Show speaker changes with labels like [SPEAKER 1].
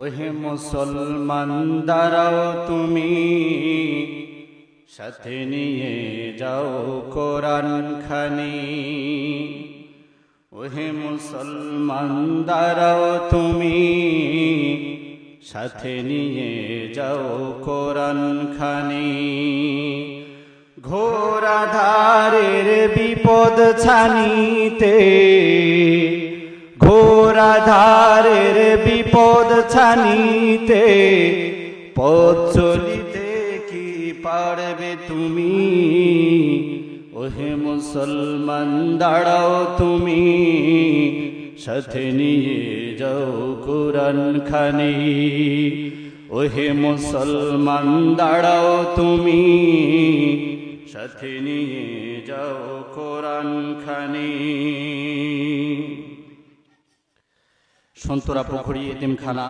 [SPEAKER 1] ওহে মুসলমান, দাঁড়াও তুমি। সাথে নিয়ে যাও কোরআন খানি ওহে মুসলমান, দাঁড়াও তুমি। সাথে নিয়ে যাও কোরআন খানি ঘোরাধারের বিপদ ছানিতে ঘোরাধারের বিপদ ছানিতে, পথ চলিতে কি পারবে তুমি? ওহে মুসলমান, দাঁড়াও তুমি, সাথে নিয়ে যাও কোরআন খানি ওহে মুসলমান, দাঁড়াও তুমি, সাথে নিয়ে যাও কোরআন খানি সন্তরা পুকুরি এতিমখানা।